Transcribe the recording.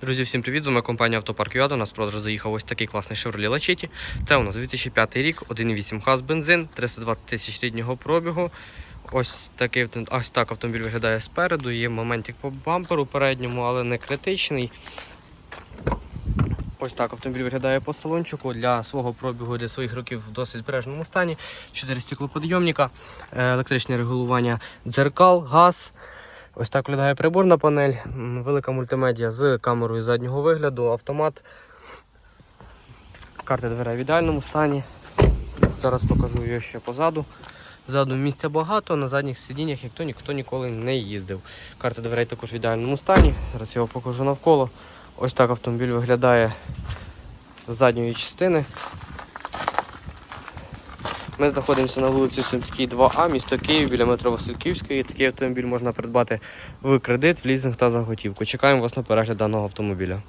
Друзі, всім привіт! З вами компанія Автопарк ЮА. До нас продаж заїхав ось такий класний Chevrolet Lachetti. Це у нас 2005 рік, 1,8 газ бензин, 320 тисяч ріднього пробігу. Ось такий ось так автомобіль виглядає спереду. Є моментик по бамперу передньому, але не критичний. Ось так автомобіль виглядає по салончику для свого пробігу, для своїх років в досить збережному стані. 4 стеклоподйомника, е, електричне регулювання дзеркал, газ. Ось так виглядає приборна панель, велика мультимедіа з камерою заднього вигляду, автомат. Карта дверей в ідеальному стані. Зараз покажу її ще позаду. Ззаду місця багато, на задніх сидіннях ніхто ніхто ніколи не їздив. Карта дверей також в ідеальному стані. Зараз його покажу навколо. Ось так автомобіль виглядає з задньої частини. Ми знаходимося на вулиці Сумській, 2А, місто Київ, біля метро Васильківської. Такий автомобіль можна придбати в кредит, в лізинг та за готівку. Чекаємо вас на перегляд даного автомобіля.